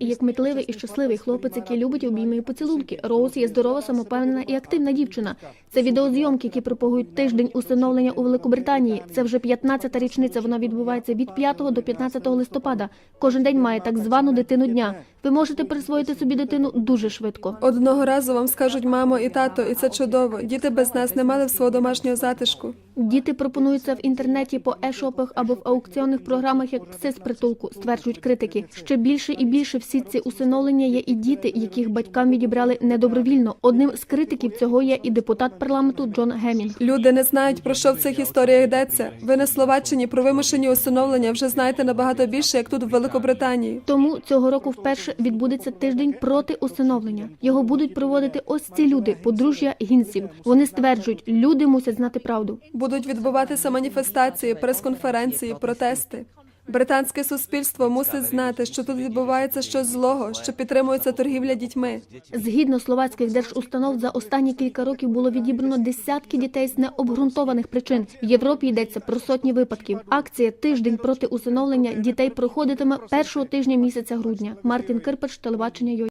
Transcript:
як митливий і щасливий хлопець, який любить обійми і поцілунки. Роуз є здорова, самопевнена і активна дівчина. Це відеозйомки, які пропагують тиждень усиновлення у Великобританії. Це вже 15-та річниця. Вона відбувається від 5 до 15 листопада. Кожен день має так звану дитину дня. Ви можете присвоїти собі дитину дуже швидко. Одного разу вам скажуть мамо і тато, і це чудово. Діти без нас не мали в свого домашнього затишку. Діти пропонуються в інтернеті по ешопах або в аукціонних програмах як пси з притулку, стверджують критики. Ще більше і більше всі ці усиновлення є і діти, яких батькам відібрали недобровільно. Одним з критиків цього є і депутат парламенту Джон Гемінг. Люди не знають, про що в цих історіях йдеться. Ви на Словаччині про вимушені усиновлення вже знаєте набагато більше, як тут в Великобританії. Тому цього року вперше відбудеться тиждень проти усиновлення. Його будуть проводити ось ці люди, подружжя гінців. Вони стверджують, люди мусять знати правду. Будуть відбуватися маніфестації, прес-конференції, протести. Британське суспільство мусить знати, що тут відбувається щось злого, що підтримується торгівля дітьми. Згідно словацьких держустанов, за останні кілька років було відібрано десятки дітей з необґрунтованих причин. В Європі йдеться про сотні випадків. Акція Тиждень проти усиновлення дітей проходитиме першого тижня місяця грудня. Мартін Кирпач, телебачення Йо.